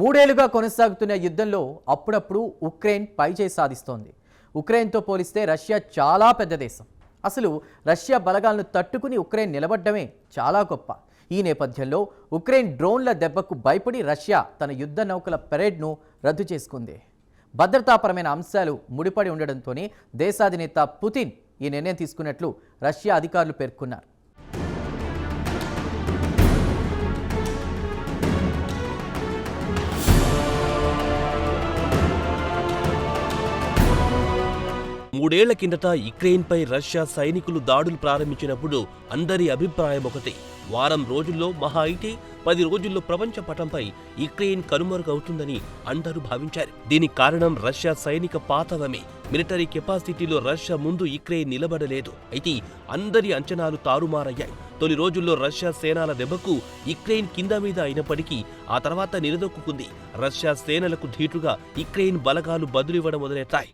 మూడేళ్ళుగా కొనసాగుతున్న యుద్ధంలో అప్పుడప్పుడు ఉక్రెయిన్ పైచేయి సాధిస్తోంది. ఉక్రెయిన్తో పోలిస్తే రష్యా చాలా పెద్ద దేశం. అసలు రష్యా బలగాలను తట్టుకుని ఉక్రెయిన్ నిలబడ్డమే చాలా గొప్ప. ఈ నేపథ్యంలో ఉక్రెయిన్ డ్రోన్ల దెబ్బకు భయపడి రష్యా తన యుద్ధ నౌకల పెరేడ్ను రద్దు చేసుకుంది. భద్రతాపరమైన అంశాలు ముడిపడి ఉండడంతోనే దేశాధినేత పుతిన్ ఈ నిర్ణయం తీసుకున్నట్లు రష్యా అధికారులు పేర్కొన్నారు. మూడేళ్ళ కిందట యుక్రెయిన్పై రష్యా సైనికులు దాడులు ప్రారంభించినప్పుడు అందరి అభిప్రాయం ఒకటి. వారం రోజుల్లో మహా అయితే పది రోజుల్లో ప్రపంచ పటంపై యుక్రెయిన్ కనుమరుగవుతుందని అందరూ భావించారు. దీనికి కారణం రష్యా సైనిక పాతవమే. మిలిటరీ కెపాసిటీలో రష్యా ముందు యుక్రెయిన్ నిలబడలేదు. అయితే అందరి అంచనాలు తారుమారయ్యాయి. తొలి రోజుల్లో రష్యా సేనల దెబ్బకు యుక్రెయిన్ కింద మీద అయినప్పటికీ ఆ తర్వాత నిలదొక్కుంది రష్యా సేనలకు ధీటుగా యుక్రెయిన్ బలగాలు బదులివ్వడం మొదలెట్టాయి.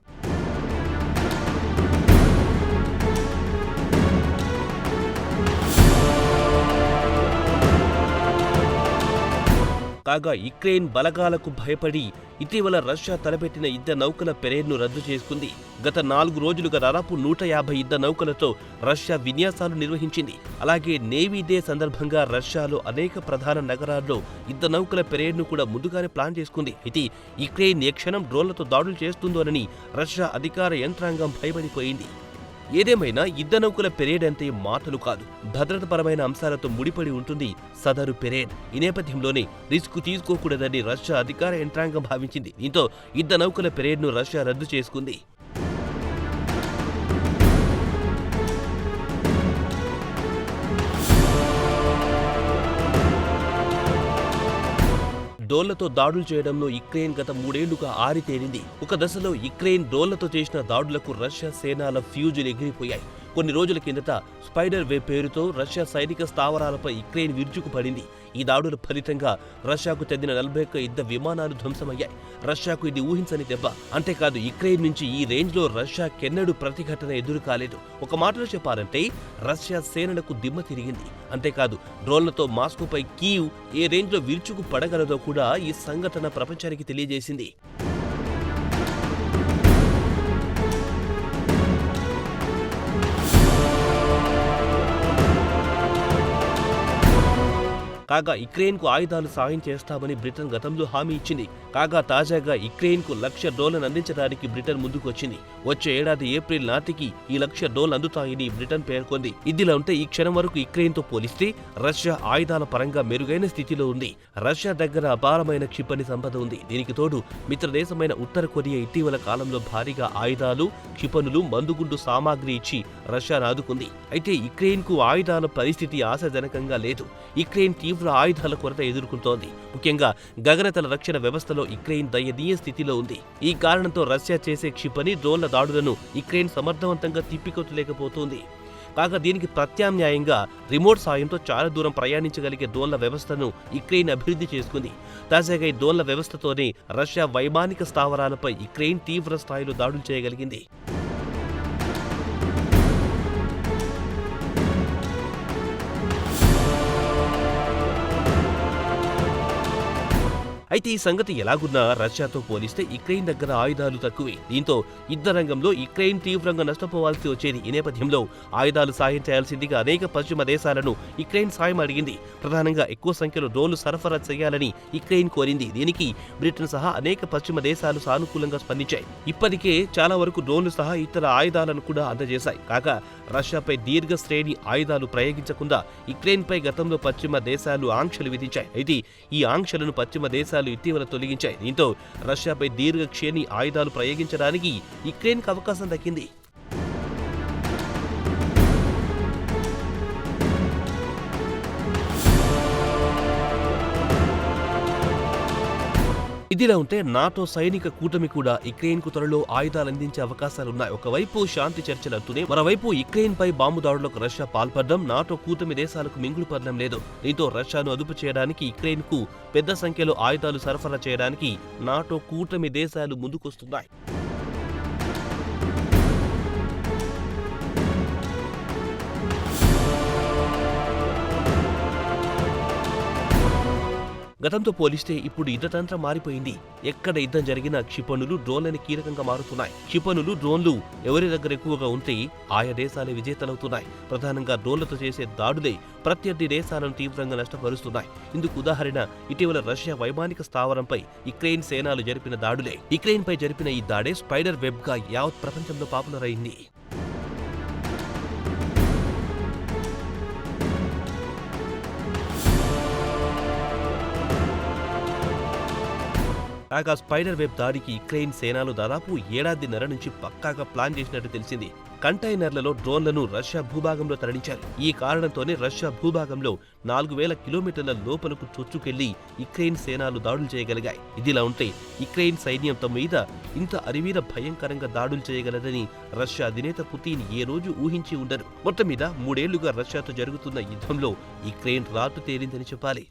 కాగా యుక్రెయిన్ బలగాలకు భయపడి ఇటీవల రష్యా తలపెట్టిన యుద్ధ నౌకల పెరేడ్ను రద్దు చేసుకుంది. గత నాలుగు రోజులుగా దాదాపు నూట యాభై యుద్ధ నౌకలతో రష్యా విన్యాసాలు నిర్వహించింది. అలాగే నేవీ డే సందర్భంగా రష్యాలో అనేక ప్రధాన నగరాల్లో యుద్ధ నౌకల పెరేడ్ను కూడా ముందుగానే ప్లాన్ చేసుకుంది. ఇది యుక్రెయిన్ ఏ క్షణం డ్రోన్లతో దాడులు చేస్తుందోనని రష్యా అధికార యంత్రాంగం భయపడిపోయింది. ఏదేమైనా యుద్ధ నౌకల పెరేడ్ అంటే మాటలు కాదు. భద్రతపరమైన అంశాలతో ముడిపడి ఉంటుంది సదరు పెరేడ్ ఈ నేపథ్యంలోనే రిస్క్ తీసుకోకూడదని రష్యా అధికార యంత్రాంగం భావించింది. దీంతో యుద్ధ నౌకల పెరేడ్ను రష్యా రద్దు చేసుకుంది. డ్రోన్లతో దాడులు చేయడంలో యుక్రెయిన్ గత మూడేళ్ళుగా ఆరితేరింది. ఒక దశలో యుక్రెయిన్ డ్రోన్లతో చేసిన దాడులకు రష్యా సేనాల ఫ్యూజులు ఎగిరిపోయాయి. కొన్ని రోజుల కిందట స్పైడర్ వే పేరుతో రష్యా సైనిక స్థావరాలపై యుక్రెయిన్ విరుచుకుపడింది. ఈ దాడుల ఫలితంగా రష్యాకు చెందిన నలభై ఒక్క యుద్ధ విమానాలు ధ్వంసమయ్యాయి. రష్యాకు ఇది ఊహించని దెబ్బ. అంతేకాదు యుక్రెయిన్ నుంచి ఈ రేంజ్లో రష్యా కెన్నడూ ప్రతిఘటన ఎదురు కాలేదు. ఒక మాటలో చెప్పాలంటే రష్యా సేనలకు దిమ్మ తిరిగింది. అంతేకాదు డ్రోన్లతో మాస్కోపై కీవ్ ఏ రేంజ్లో విరుచుకు పడగలదో కూడా ఈ సంఘటన ప్రపంచానికి తెలియజేసింది. కాగా యుక్రెయిన్కు ఆయుధాలు సాయం చేస్తామని బ్రిటన్ గతంలో హామీ ఇచ్చింది. కాగా తాజాగా యుక్రెయిన్కు లక్ష డోలను అందించడానికి బ్రిటన్ ముందుకొచ్చింది. వచ్చే ఏడాది ఏప్రిల్ నాటికి ఈ లక్ష డోలు అందుతాయని బ్రిటన్ పేర్కొంది. ఇదిలా ఉంటే ఈ క్షణం వరకు యుక్రెయిన్తో పోలిస్తే రష్యా ఆయుధాల పరంగా మెరుగైన స్థితిలో ఉంది. రష్యా దగ్గర అపారమైన క్షిపణి సంపద ఉంది. దీనికి తోడు మిత్రదేశమైన ఉత్తర కొరియా ఇటీవల కాలంలో భారీగా ఆయుధాలు క్షిపణులు మందుగుండు సామాగ్రి ఇచ్చి రష్యాను ఆదుకుంది అయితే యుక్రెయిన్కు ఆయుధాల పరిస్థితి ఆశాజనకంగా లేదు. యుక్రెయిన్ తీవ్ర ఆయుధాల కొరత ఎదుర్కొంటోంది. ముఖ్యంగా గగనతల రక్షణ వ్యవస్థలో యుక్రెయిన్ దయనీయ స్థితిలో ఉంది. ఈ కారణంతో రష్యా చేసే క్షిపణి డ్రోన్ల దాడులను యుక్రెయిన్ సమర్థవంతంగా తిప్పికొట్టలేకపోతోంది. కాగా దీనికి ప్రత్యామ్నాయంగా రిమోట్ సాయంతో చాలా దూరం ప్రయాణించగలిగే డోన్ల వ్యవస్థను యుక్రెయిన్ అభివృద్ధి చేసుకుంది. తాజాగా ఈ డోన్ల వ్యవస్థతోనే రష్యా వైమానిక స్థావరాలపై యుక్రెయిన్ తీవ్ర స్థాయిలో దాడులు చేయగలిగింది. అయితే ఈ సంగతి ఎలాగున్నా రష్యాతో పోలిస్తే యుక్రెయిన్ దగ్గర ఆయుధాలు తక్కువే. దీంతో యుద్ధ రంగంలో యుక్రెయిన్ తీవ్రంగా నష్టపోవాల్సి వచ్చేది ఈ నేపథ్యంలో ఆయుధాలు సాయం చేయాల్సిందిగా అనేక పశ్చిమ దేశాలను యుక్రెయిన్ సాయం అడిగింది. ప్రధానంగా ఎక్కువ సంఖ్యలో డ్రోన్లు సరఫరా చేయాలని యుక్రెయిన్ కోరింది. దీనికి బ్రిటన్ సహా అనేక పశ్చిమ దేశాలు సానుకూలంగా స్పందించాయి. ఇప్పటికే చాలా వరకు డ్రోన్లు సహా ఇతర ఆయుధాలను కూడా అందజేశాయి. కాగా రష్యాపై దీర్ఘ శ్రేణి ఆయుధాలు ప్రయోగించకుండా యుక్రెయిన్పై గతంలో పశ్చిమ దేశాలు ఆంక్షలు విధించాయి. అయితే ఈ ఆంక్షలను పశ్చిమ దేశాలు ఇటీవల తొలగించాయి. దీంతో రష్యాపై దీర్ఘ క్షేణి ఆయుధాలు ప్రయోగించడానికి యుక్రెయిన్కు అవకాశం దక్కింది. ఇదిలా ఉంటే నాటో సైనిక కూటమి కూడా యుక్రెయిన్కు త్వరలో ఆయుధాలు అందించే అవకాశాలున్నాయి. ఒకవైపు శాంతి చర్చలు అంటూనే మరోవైపు యుక్రెయిన్ పై బాంబు దాడులకు రష్యా పాల్పడడం నాటో కూటమి దేశాలకు మింగులు పడడం లేదు. దీంతో రష్యాను అదుపు చేయడానికి యుక్రెయిన్కు పెద్ద సంఖ్యలో ఆయుధాలు సరఫరా చేయడానికి నాటో కూటమి దేశాలు ముందుకొస్తున్నాయి. గతంతో పోలిస్తే ఇప్పుడు యుద్ధతంత్రం మారిపోయింది. ఎక్కడ యుద్ధం జరిగినా క్షిపణులు డ్రోన్లని కీలకంగా మారుతున్నాయి. క్షిపణులు డ్రోన్లు ఎవరి దగ్గర ఎక్కువగా ఉంటే ఆయా దేశాలే విజేతలవుతున్నాయి. ప్రధానంగా డ్రోన్లతో చేసే దాడులే ప్రత్యర్థి దేశాలను తీవ్రంగా నష్టపరుస్తున్నాయి. ఇందుకు ఉదాహరణ ఇటీవల రష్యా వైమానిక స్థావరంపై యుక్రెయిన్ సేనాలు జరిపిన దాడులే. యుక్రెయిన్ పై జరిపిన ఈ దాడే స్పైడర్ వెబ్గా యావత్ ప్రపంచంలో పాపులర్ అయింది కాగా స్పైడర్ వెబ్ దాడికి యుక్రెయిన్ సేనలు దాదాపు ఏడాదిన్నర నుంచి పక్కాగా ప్లాన్ చేసినట్టు తెలిసింది. కంటైనర్లలో డ్రోన్లను రష్యా భూభాగంలో తరలించారు. ఈ కారణంతోనే రష్యా భూభాగంలో నాలుగు వేల కిలోమీటర్ల లోపలకు చొచ్చుకెళ్ళి యుక్రెయిన్ సేనలు దాడులు చేయగలిగాయి. ఇదిలా ఉంటే యుక్రెయిన్ సైన్యం తమ మీద ఇంత అరివీర భయంకరంగా దాడులు చేయగలదని రష్యా అధినేత పుతిన్ ఏ రోజు ఊహించి ఉండరు. మొత్తం మీద మూడేళ్ళుగా రష్యాతో జరుగుతున్న యుద్ధంలో యుక్రెయిన్ రాటు తేలిందని చెప్పాలి.